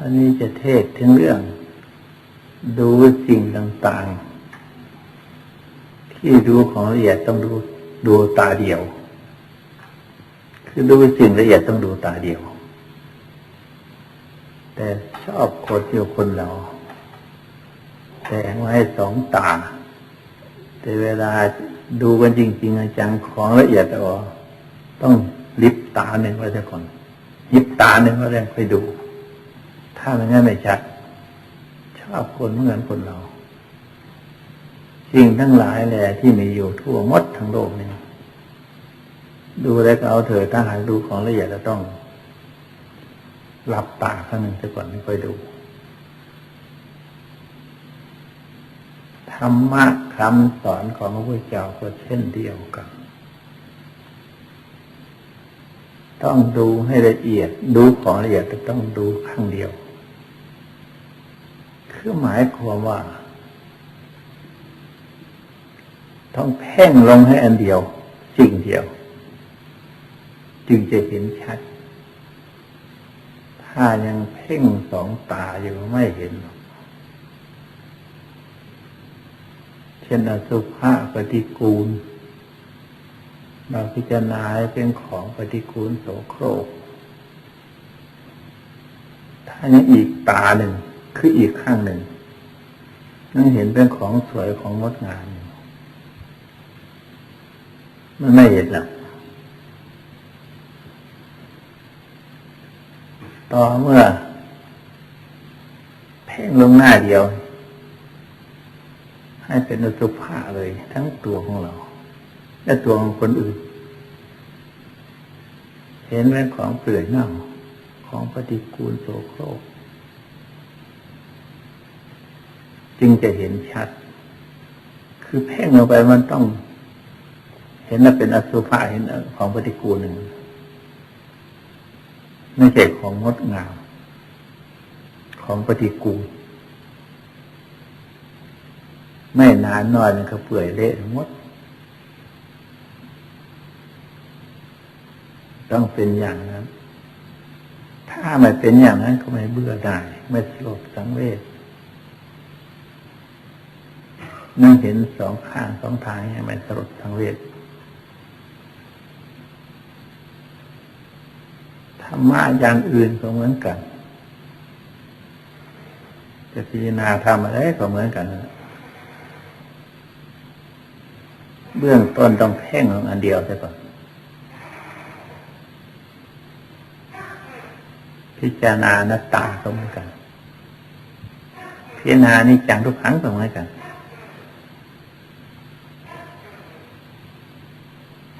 อันนี้จะเทศถึงเรื่อง ดูสิ่งต่างๆ ที่ดูของละเอียดต้องดูดูตาเดียว คือดูสิ่งละเอียดต้องดูตาเดียว แต่ชอบคนเดียวคนเราแต่งไว้สองตา แต่เวลาดูกันจริงๆจังของละเอียดอ๋อต้องลิบตาหนึ่งไว้ซะก่อนยิบตาหนึ่งไว้แล้วค่อยดู ถ้าไม่งั้นไม่ชัดชอบคนเหมือนคนเราสิ่งทั้งหลายแหละที่มีอยู่ทั่วมดทั้งโลกนี้ดูแล้วก็เอาเถอะถ้าหากดูของละเอียดจะต้องหลับตาข้างหนึ่งซะก่อนไม่ค่อยดูธรรมะคำสอนของพระพุทธเจ้าก็เช่นเดียวกัน ต้องดูให้ละเอียด ดูของละเอียดจะต้องดูครั้งเดียว คือหมายความว่า ต้องเพ่งลงให้อันเดียว สิ่งเดียว จึงจะเห็นชัด ถ้ายังเพ่งสองตาอยู่ไม่เห็น เช่นอสุภะปฏิกูล เราพิจารณาเป็นของปฏิกูลโสโครกถ้ายังอีกตาหนึ่ง คืออีกข้างหนึ่งนั่นเห็นเป็นของสวยของงดงามมันไม่เห็นหรอกต่อเมื่อเพ่งลงหน้าเดียว ให้เป็นอสุภะเลย ทั้งตัวของเรา และตัวของคนอื่น เห็นเป็นของเปลือยเน่าของปฏิกูลโสโครก จึงจะเห็นชัด คือเพ่งลงไปมันต้อง เห็นว่าเป็นอสุภะเห็นของปฏิกูลหนึ่งไม่ใช่ของงดงาม ของปฏิกูล ไม่นานนอนมันก็เปื่อยเละหมด ต้องเป็นอย่างนั้น ถ้าไม่เป็นอย่างนั้นก็ไม่เบื่อได้ ไม่สลดสังเวช นั่งเห็นสองข้างสองทางให้มันสลดสังเวชธรรมะอย่างอื่นก็เหมือนกัน จะพิจารณาทำอะไรก็เหมือนกัน เบื้องต้นต้องเพ่งลงอันเดียวใช่ก่อนพิจารณาหน้าตาก็เหมือนกัน พิจารณานี่จังทุกครั้งก็เหมือนกัน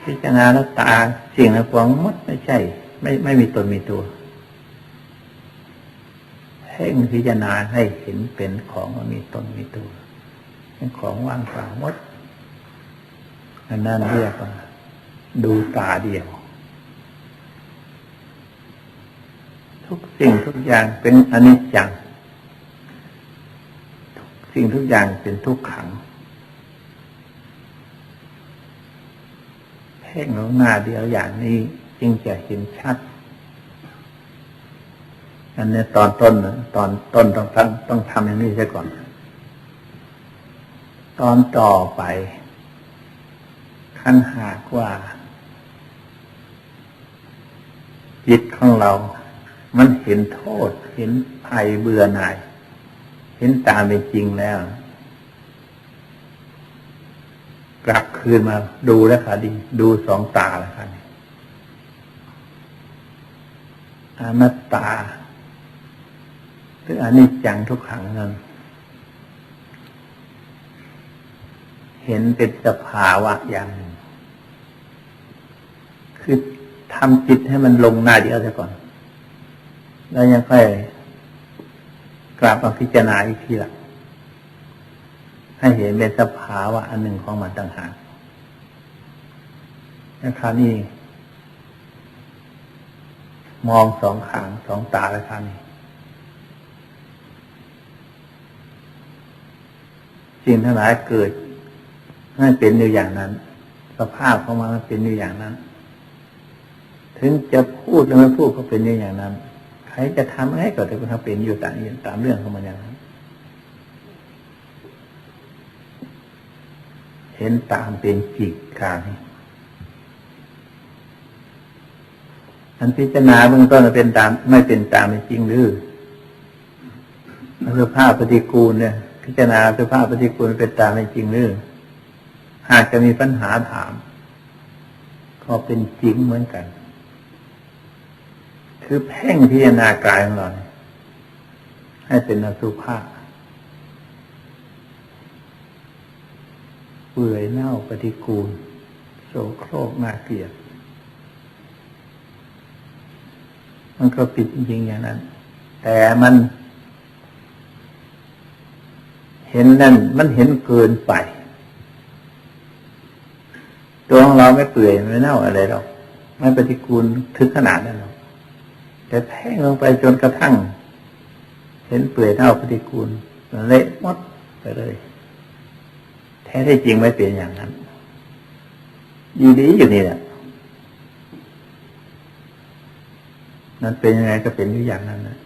พิจารณาหน้าตาสิ่งในความมดไม่ใช่ ไม่ไม่มีตนมีตัวเพ่งพิจารณาให้เห็นเป็นของมันมีตนมีตัวเป็นของว่างเปล่าหมดอันนั้นเรียกว่าดูตาเดียว ทุกสิ่งทุกอย่างเป็นอนิจจังทุกสิ่งทุกอย่างเป็นทุกขังเพ่งลงหน้าเดียวอย่างนี้จึงจะเห็นชัด อันนี้ตอนต้นตอนต้นต้องทำต้องทำอย่างนี้ใช่ก่อน ตอนต่อไปขั้นหากว่าจิตของเรา มันเห็นโทษ เห็นภัยเบื่อหน่าย เห็นตามเป็นจริงแล้ว กลับคืนมาดูแล้วค่ะดีดูสองตาแล้วค่ะอนัตตาหรืออนิจจังทุกขังนั้น เห็นเป็นสภาวะอย่างหนึ่งคือทำจิตให้มันลงหน้าเดียวซะก่อน แล้วยังค่อยกลับมาพิจารณาอีกทีละ ให้เห็นเป็นสภาวะอันหนึ่งของมันต่างหากแล้วคราวนี้มองสองขางสองตาแล้วคราวนี้สิ่งทั้งหลายเกิดให้เป็นอยู่อย่างนั้น สภาพของมันเป็นอยู่อย่างนั้น ถึงจะพูดหรือไม่พูดก็เป็นอยู่อย่างนั้น ใครรจะทำอะไรก็จะทำเป็นอยู่ตามตามเรื่องของมันอย่างนั้น เห็นตามเป็นจิตกางอันพิจารณาเบื้องต้นเป็นตาม ไม่เป็นตามเป็นจริงหรือสภาพปฏิกูลเนี่ย พิจารณาสภาพปฏิกูลเป็นตามเป็นจริงหรือหากจะมีปัญหาถาม ก็เป็นจริงเหมือนกัน คือเพ่งพิจารณากายของเราให้เป็นอสุภาพเปื่อยเน่าปฏิกูล โสโครกน่าเกลียด มันก็ปิดจริงๆอย่างนั้น แต่มัน เห็นนั่น มันเห็นเกินไป ตัวของเราไม่เปื่อยไม่เน่าอะไรหรอก ไม่ปฏิกูลถึงขนาดนั้นหรอก แต่แท่งลงไปจนกระทั่ง เห็นเปื่อยเน่าปฏิกูลเละมดไปเลย แท้ที่จริงไม่เป็นอย่างนั้นอยู่ดีอยู่นี่แหละนั่นเป็นยังไงก็เป็นอยู่อย่างนั้นนะ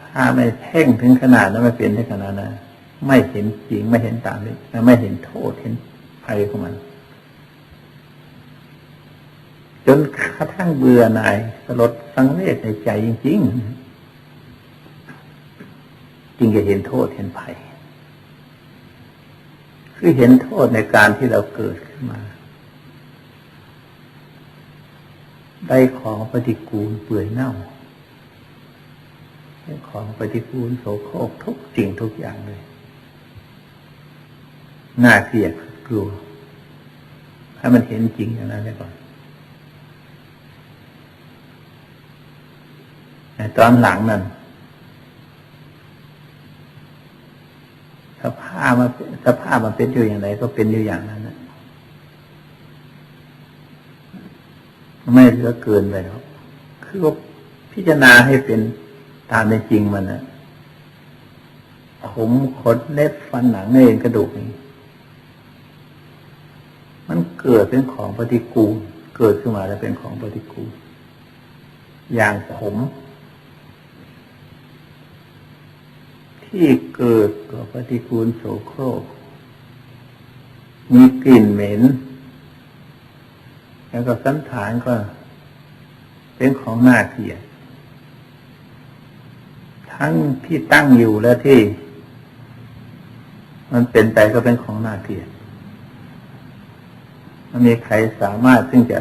ถ้าไม่เพ่งถึงขนาดนั้นไม่เป็นถึงขนาดนั้นไม่เห็นจริงไม่เห็นตามนี้ไม่เห็นโทษเห็นภัยของมัน จนกระทั่งเบื่อหน่ายสลดสังเวชในใจจริง ๆ จึงจะเห็นโทษเห็นภัย คือเห็นโทษในการที่เราเกิดขึ้นมา ได้ของปฏิกูลเปื่อยเน่าได้ของปฏิกูลโสโครกทุกสิ่งทุกอย่างเลย น่าเกลียดกลัวให้มันเห็นจริงอย่างนั้นได้ก่อนตอนหลังนั้น สภาพมันสภาพมันเป็นอยู่อย่างไรก็เป็นอยู่อย่างนั้นนะไม่เหลือเกินไปหรอกคือว่าพิจารณาให้เป็นตามในจริงมันนะผมขนเล็บฟันหนังเอ็นกระดูกนี่มันเกิดเป็นของปฏิกูล เกิดขึ้นมาแล้วเป็นของปฏิกูล อย่างผม ที่เกิดก็ปฏิกูลโสโครก มีกลิ่นเหม็น แล้วก็สันฐานก็ เป็นของน่าเกลียด ทั้งที่ตั้งอยู่และที่ มันเป็นไปก็เป็นของน่าเกลียดมันมีใครสามารถซึ่งจะ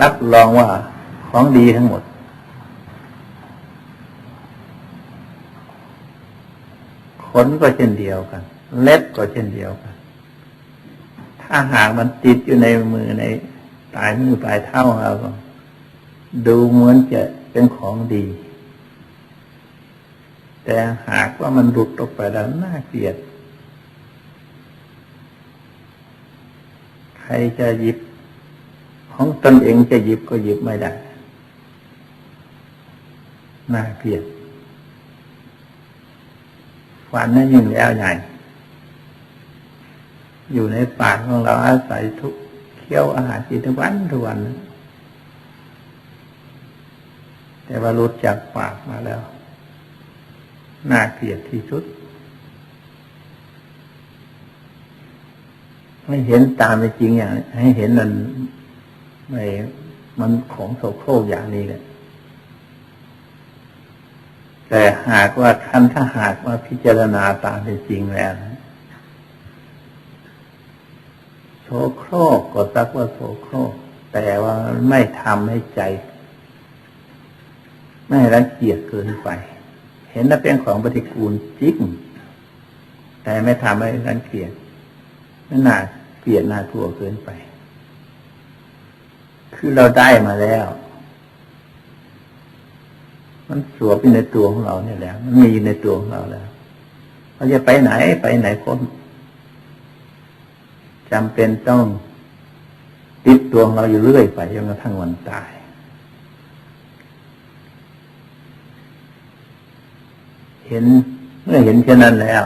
รับรองว่าของดีทั้งหมด ขนก็เช่นเดียวกัน เล็บก็เช่นเดียวกัน ถ้าหากมันติดอยู่ในมือในปลายมือปลายเท้าเราดูเหมือนจะเป็นของดี แต่หากว่ามันหลุดออกไปแล้วน่าเกลียด ใครจะหยิบ ของตนเองจะหยิบก็หยิบไม่ได้ น่าเกลียด ฟันนั่นยิ่งแล้วใหญ่อยู่ในปากของเราอาศัยทุกเคี้ยวอาหารกินทุกวันทุกวัน แต่ว่ารุดจากปากมาแล้ว น่าเกลียดที่สุด ไม่เห็นตามไปจริงอย่าง ให้เห็นมันไม่มันของโสโครกอย่างนี้เลย แต่หากว่าคันถ้าหากว่าพิจารณาตามเป็นจริงแล้วโสโครกก็สักว่าโสโครก แต่ว่าไม่ทำให้ใจ ไม่รังเกียจเกินไป เห็นว่าเป็นของปฏิกูลจริงแต่ไม่ทำให้รังเกียจไม่น่าเกลียดน่าทั่วเกินไป คือเราได้มาแล้ว มันสวมอยู่ในตัวของเราเนี่ยแหละมันมีในตัวของเราแล้วเราจะไปไหนไปไหนคนจำเป็นต้องติดตัวของเราอยู่เรื่อยไปจนกระทั่งวันตายเห็นเมื่อเห็นเช่นนั้นแล้ว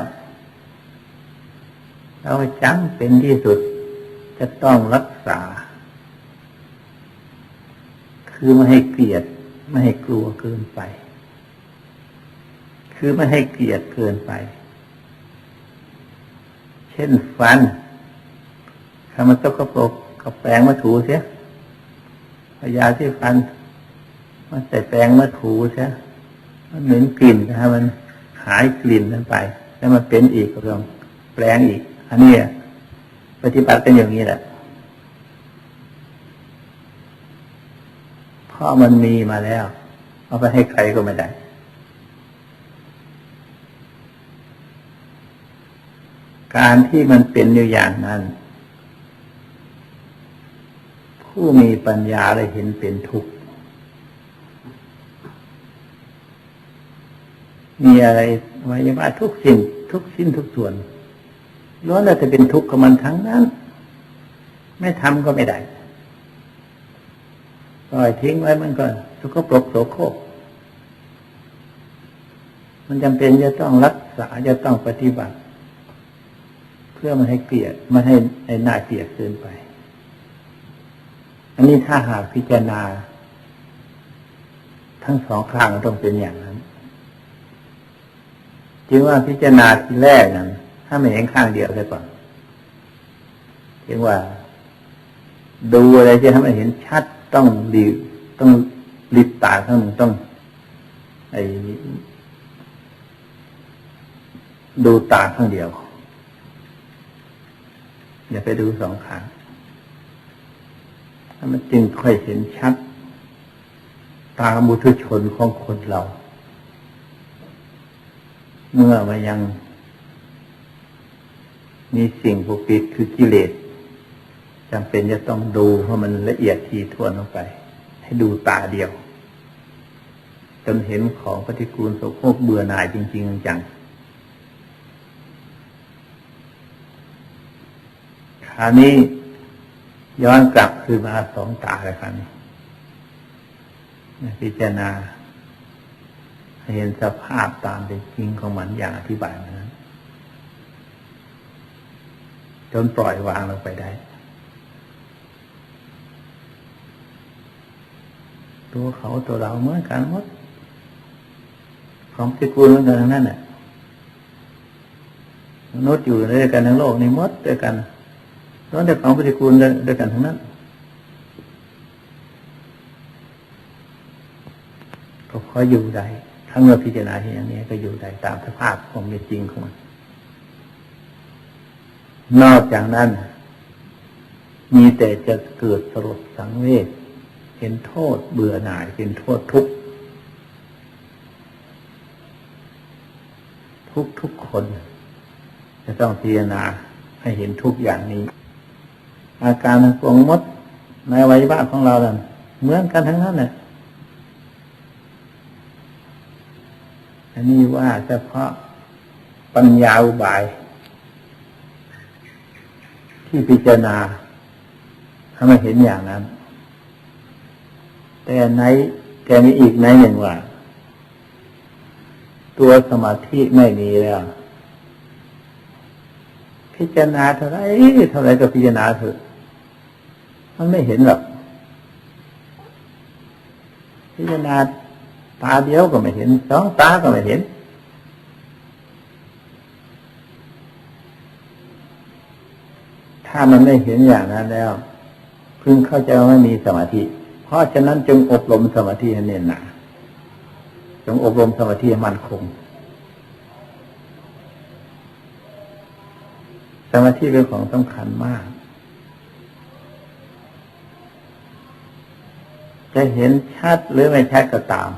เราจำเป็นที่สุดจะต้องรักษา คือไม่ให้เกลียด ไม่ให้กลัวเกินไป คือไม่ให้เกลียดเกินไป เช่นฟันถ้ามันตกกระปรกกับแปรงมาถูเสียพยาที่ฟันมันใส่แปรงมาถูเสียมันเหม็นกลิ่นนะมันหายกลิ่นนั้นไป แล้วมันเป็นอีกก็ต้องแปลงอีก อันนี้ปฏิบัติกันอย่างนี้แหละ เพราะมันมีมาแล้ว เอาไปให้ใครก็ไม่ได้ การที่มันเป็นอยู่อย่างนั้น ผู้มีปัญญาเลยเห็นเป็นทุกข์มีอะไรไว้ว่าทุกสิ่งทุกสิ้นทุกส่วนล้วนแล้วจะเป็นทุกข์กับมันทั้งนั้น ไม่ทำก็ไม่ได้ ปล่อยทิ้งไว้มันก็สกปรกโสโครกมันจำเป็นจะต้องรักษาจะต้องปฏิบัติ เพื่อมันให้เกลียดมันให้ให้น่าเกลียดเกินไป อันนี้ถ้าหากพิจารณา ทั้งสองข้างต้องเป็นอย่างนั้นจึงว่าพิจารณาทีแรกนั้นถ้าไม่เห็นข้างเดียวเลยก่อนจึงว่า ดูอะไรจะทำให้เห็นชัด ต้องดีต้องลิบตาข้างหนึ่งต้อง ไอ้ดูตาข้างเดียว อย่าไปดูสองขาถ้ามันจึงค่อยเห็นชัด ตาบุตุชนของคนเรา เมื่อมายัง มีสิ่งปกปิดคือกิเลส จำเป็นจะต้องดูเพราะมันละเอียดทีทวนลงไป ให้ดูตาเดียวจนเห็นของปฏิกูลโสโครกเบื่อหน่ายจริง ๆ จังคราวนี้ย้อนกลับคือมาสองตาเลยครับพิจารณาเห็นสภาพตามเป็นจริงของมันอย่างอธิบายมานั้นจนปล่อยวางลงไปได้ ตัวเขาตัวเราเหมือนกันหมดของที่กูลเหมือนกันทั้งนั้นแหละมนุษย์อยู่ด้วยกันทั้งโลกในมดด้วยกันล้วนแต่ของปฏิกูลด้วยกันทั้งนั้นก็พออยู่ได้ทั้งเมื่อพิจารณาที่อย่างนี้ก็อยู่ได้ตามสภาพของเป็นจริงของมัน นอกจากนั้น มีแต่จะเกิดสลดสังเวช เห็นโทษเบื่อหน่ายเป็นโทษทุกทุกทุกคน จะต้องพิจารณาให้เห็นทุกอย่างนี้ อาการขวงมดในวัยวะของเราเนี่ยเหมือนกันทั้งนั้นเนี่ยอันนี้ว่าเฉพาะปัญญาอุบาย ที่พิจารณาทำให้เห็นอย่างนั้น แต่ในแต่มีอีกในหนึ่งว่า ตัวสมาธิไม่มีแล้ว พิจารณาเท่าไรเท่าไรก็พิจารณาเถอะมันไม่เห็นหรอกพิจารณาตาเดียวก็ไม่เห็นสองตาก็ไม่เห็นถ้ามันไม่เห็นอย่างนั้นแล้ว พึงเข้าใจว่าไม่มีสมาธิ เพราะฉะนั้นจึงอบรมสมาธิให้เน้นหนาจงอบรมสมาธิให้มั่นคง สมาธิเป็นของสำคัญมากจะเห็นชัดหรือไม่ชัดก็ตาม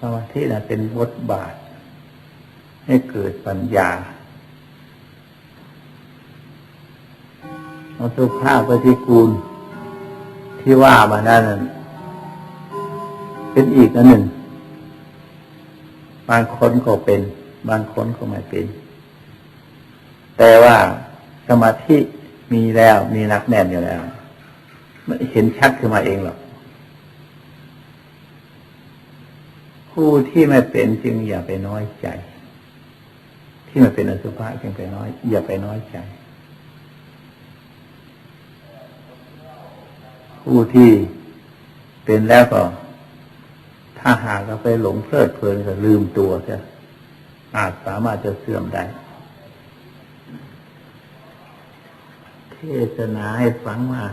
สมาธินะเป็นบทบาท ให้เกิดปัญญาเอาสุภาพปฏิกูล ที่ว่ามานั้นเป็นอีกอันหนึ่ง บางคนก็เป็น บางคนก็ไม่เป็น แต่ว่าสมาธิมีแล้วมีนักแน่นอยู่แล้วเห็นชัดขึ้นมาเองหรอกผู้ที่ไม่เป็นจึงอย่าไปน้อยใจ ที่ไม่เป็นอสุภะจึงไปน้อย อย่าไปน้อยใจ ผู้ที่เป็นแล้วก็ ถ้าหากเราไปหลงเพลิดเพลินก็ลืมตัวจะอาจสามารถจะเสื่อมได้ เทศนาให้ฟังมา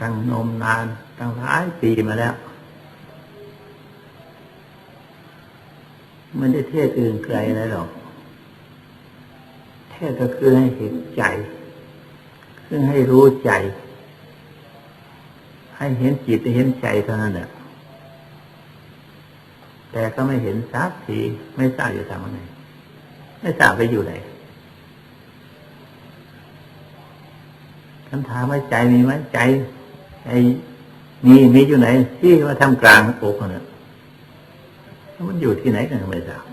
ตั้งนมนานตั้งหลายปีมาแล้วไม่ได้เทศอื่นไกลอะไรหรอกเทศก็คือให้เห็นใจ คือให้รู้ใจ ให้เห็นจิตให้เห็นใจเท่านั้นแหละแต่ก็ไม่เห็นสักทีไม่ทราบอยู่ทำอะไรไม่ทราบไปอยู่ไหนคำถามว่าใจมีไหมใจใจมีมีอยู่ไหน ที่ว่าทำกลางอกเนี่ยมันอยู่ที่ไหนกันไม่ทราบ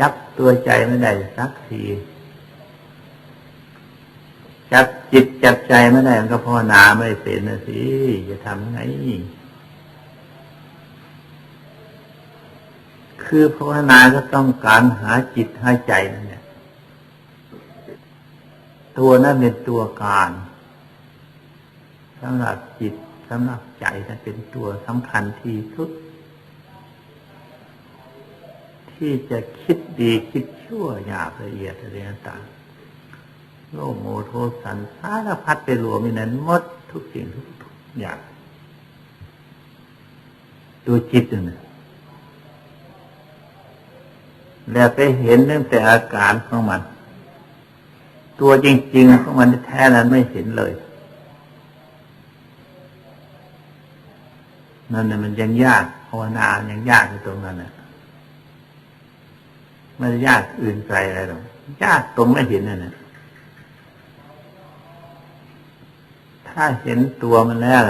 จับตัวใจไม่ได้สักที จับจิตจับใจไม่ได้มันก็ภาวนาไม่เป็นนะสิจะทำไง คือภาวนาก็ต้องการหาจิตหาใจนั่นแหละตัวนั้นเป็นตัวการสำหรับจิตสำหรับใจนั้นเป็นตัวสำคัญที่สุด ที่จะคิดดีคิดชั่วหยาบละเอียดอะไรต่าง โลโมโทสันสารพัดไปรวมในนั้นหมดทุกสิ่งทุกอย่างตัวจิตนี่แล้วไปเห็นตั้งแต่อาการของมัน ตัวจริง ๆ ของมันแท้นั้นไม่เห็นเลย นั่นน่ะมันยังยากภาวนายังยากอยู่ตรงนั้นน่ะไม่ได้ยากอื่นไกลอะไรหรอกยากตรงไม่เห็นนั่นน่ะ ถ้าเห็นตัวมันแล้ว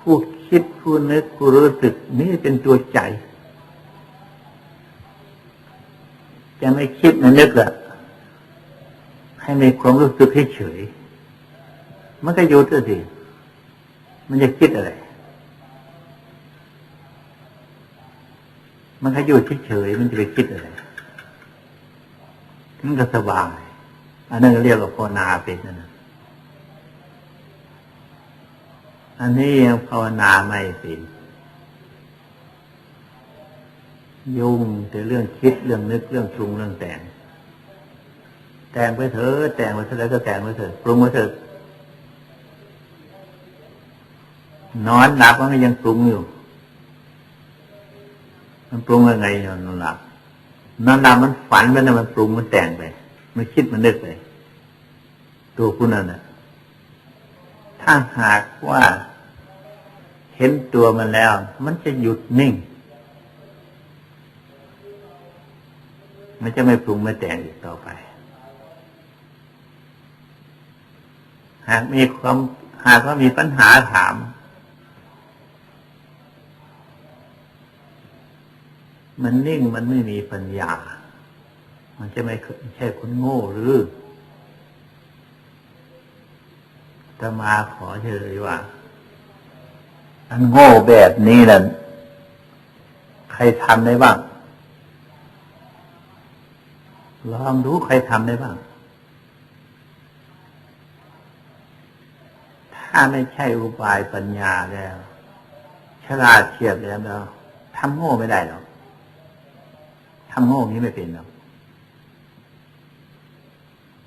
ผู้คิดผู้นึกผู้รู้สึกนี่เป็นตัวใจ จะไม่คิดนะนึกอะให้มีความรู้สึกเฉยมันก็อยู่ตัวสิมันจะคิดอะไร มันก็อยู่เฉยมันจะไปคิดอะไร มันก็สบาย อันนั้นเรียกว่าภาวนาเป็นนะอันนี้ยังภาวนาไม่เป็นยุ่งแต่เรื่องคิดเรื่องนึกเรื่องปรุงเรื่องแต่ง แต่งไปเถอะแต่งไปเถอะแล้วก็แต่งไปเถอะปรุงไปเถอะนอนหลับมันยังปรุงอยู่ มันปรุงยังไงนอนหลับนอนหลับมันฝันไปนะมันปรุงมันแต่งไป มันคิดมันนึกไป ตัวคุณนั่นน่ะถ้าหากว่าเห็นตัวมันแล้ว มันจะหยุดนิ่ง มันจะไม่ปรุงไม่แต่งอีกต่อไป หากมีความหากว่ามีปัญหาถาม มันนิ่งมันไม่มีปัญญา มันจะไม่ใช่คนโง่หรือ จะมาขอเฉยว่าอันโง่แบบนี้นั่นใครทำได้บ้าง ลองดูใครทำได้บ้าง ถ้าไม่ใช่อุบายปัญญาแล้ว ฉลาดเฉียบแล้วเราทำโง่ไม่ได้หรอกทำโง่นี้ไม่เป็นหรอก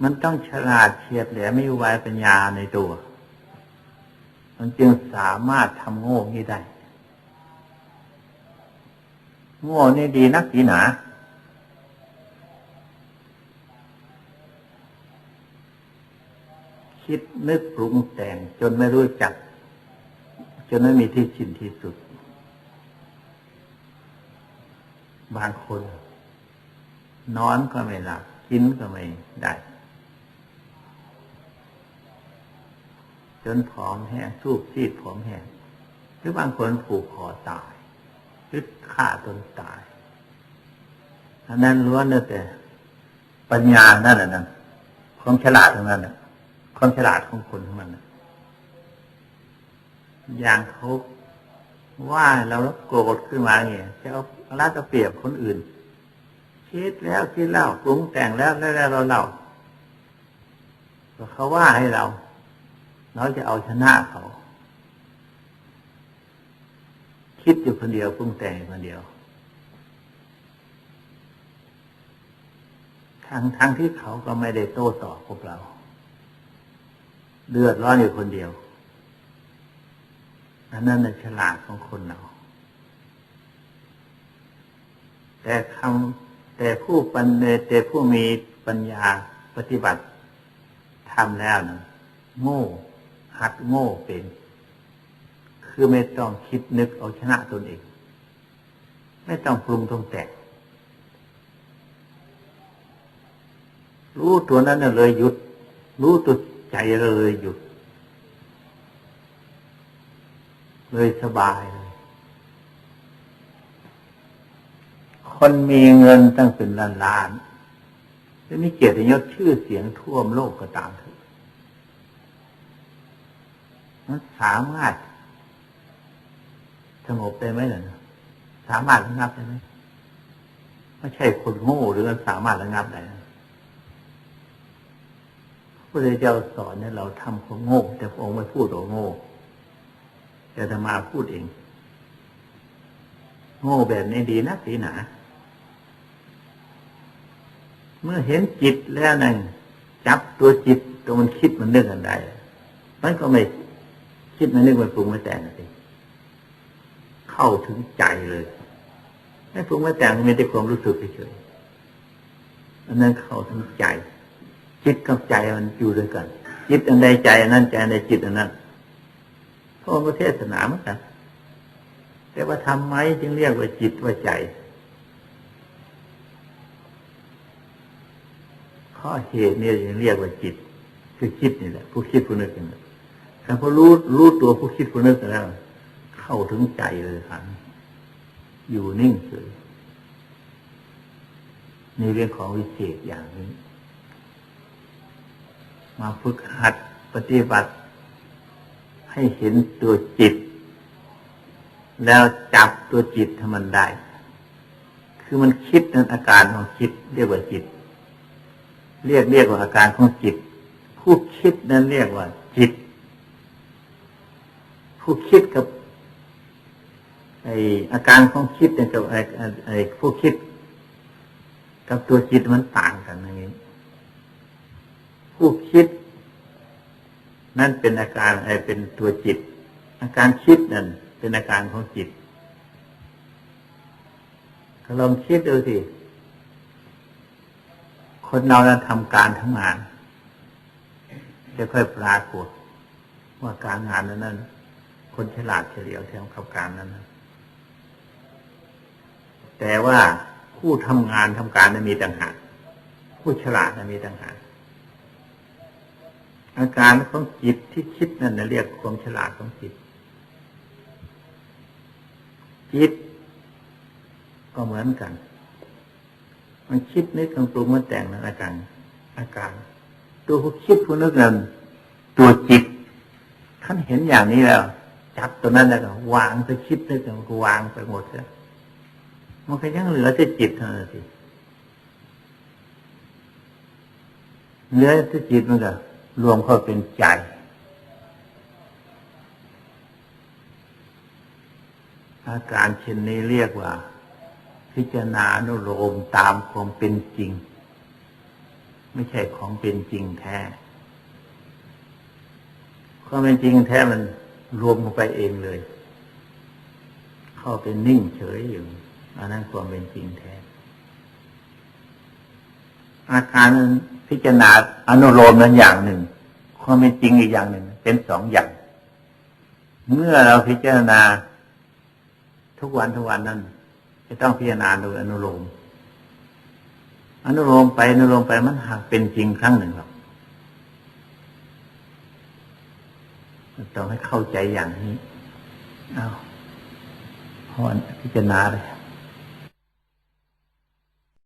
มันต้องฉลาดเฉียบแหลมมีอุบายปัญญาในตัว มันจึงสามารถทำโง่นี้ได้ โง่นี่ดีนักดีหนาคิดนึกปรุงแต่งจนไม่รู้จัก จนไม่มีที่ชินที่สุด บางคน นอนก็ไม่หลับกินก็ไม่ได้ จนผอมแห้งสูบซีดผอมแห้งหรือบางคนผูกคอตายหรือฆ่าตนตายอันนั้นล้วนแต่ ปัญญานั่นแหละนั่นความฉลาดทั้งนั้นน่ะความฉลาดของคนของมันนะอย่างเขาว่าเราโกรธขึ้นมาเนี่ยจะเอารัดเอาเปรียบคนอื่นคิดแล้วคิดเล่าปรุงแต่งแล้วแล้วเราเล่าเขาว่าให้เรา เราจะเอาชนะเขา คิดอยู่คนเดียวปรุงแต่งคนเดียวทั้งทั้งที่เขาก็ไม่ได้โต้ตอบพวกเรา เดือดร้อนอยู่คนเดียวอันนั้นในฉลาดของคนเรา แต่คำแต่ผู้ปัญแต่ผู้มีปัญญาปฏิบัติทำแล้วนะโง่ หัดโง่เป็น คือไม่ต้องคิดนึกเอาชนะตนเอง ไม่ต้องปรุงต้องแต่งรู้ตัวนั้นเลยหยุด รู้ตัวใจเลยหยุด เลยสบายเลยคนมีเงินตั้งเป็นล้านล้านจะมีเกียรติยศชื่อเสียงท่วมโลกก็ตามเถอะ มันสามารถสงบได้ไหมล่ะสามารถระงับได้ไหมไม่ใช่คนโง่หรือสามารถระงับได้พระเจ้าสอนเนี่ยเราทำคนโง่ แต่พระองค์ไม่พูดว่าโง่แต่ธรรมาพูดเอง โง่แบบนี้ดีนะสีหนา เมื่อเห็นจิตแล้วนั่นจับตัวจิตตัวมันคิดมันนึกกันได้มันก็ไม่ คิดมันนึกมันปรุงไม่แต่งสิเข้าถึงใจเลยไม่ปรุงไม่แต่งมีแต่ความรู้สึกเฉยๆอันนั้นเข้าถึงใจ จิตกับใจมันอยู่ด้วยกัน จิตอันใดใจอันนั้นใจอันใดจิตอันนั้นพระองค์เทศนาเหมือนกันแต่ว่าทำไมจึงเรียกว่าจิตว่าใจข้อเหตุเนี่ยจึงเรียกว่าจิต คือคิดนี่แหละผู้คิดผู้นึกนี่แหละ แต่พอรู้รู้ตัวผู้คิดผู้นึกแล้วเข้าถึงใจเลยครับอยู่นิ่งเฉยในเรื่องของวิเศษอย่างนี้ มาฝึกหัดปฏิบัติ ให้เห็นตัวจิต แล้วจับตัวจิตให้มันได้ คือมันคิดนั้นอาการของคิดเรียกว่าจิต เรียกเรียกว่าอาการของจิต ผู้คิดนั้นเรียกว่าจิต ผู้คิดกับไออาการของคิดเนี่ยกับไอไอผู้คิด กับตัวจิตมันต่างกันอย่างนี้ผู้คิด นั่นเป็นอาการไอเป็นตัวจิต อาการคิดนั่นเป็นอาการของจิตลองคิดดูสิคนเรานั้นทำการทั้งงาน จะค่อยปรากฏว่าการงานนั้นนั้น คนฉลาดเฉลียวแถวกับการนั้นนะแต่ว่าผู้ทำงานทำการนั้นมีต่างหากผู้ฉลาดนั้นมีต่างหากอาการของจิตที่คิดนั่นนะเรียกความฉลาดของจิต จิต ก็เหมือนกัน มันคิดนึกปรุงมันแต่งนั้นอาการ อาการ ตัวผู้คิดผู้นึกนั้นตัวจิตท่านเห็นอย่างนี้แล้ว จับตัวนั้นแล้วก็วางไปคิดนึกมันก็วางไปหมดแล้วมันก็ยังเหลือแต่จิตเท่านั้นสิเหลือแต่จิตมันก็รวมเข้าเป็นใจอาการเช่นนี้เรียกว่า พิจารณาโนโลมตามความเป็นจริง ไม่ใช่ของเป็นจริงแท้ความเป็นจริงแท้มัน รวมลงไปเองเลย เข้าเป็นนิ่งเฉยอยู่อันนั้นความเป็นจริงแท้ อาการพิจารณาอนุโลมนั้นอย่างหนึ่ง ความเป็นจริงอีกอย่างหนึ่ง เป็นสองอย่าง เมื่อเราพิจารณา ทุกวันทุกวันนั้นจะต้องพิจารณาโดยอนุโลม อนุโลมไปอนุโลมไปมันหากเป็นจริงครั้งหนึ่งหรอก ต้องให้เข้าใจอย่างนี้ เอาพอพิจารณาเลย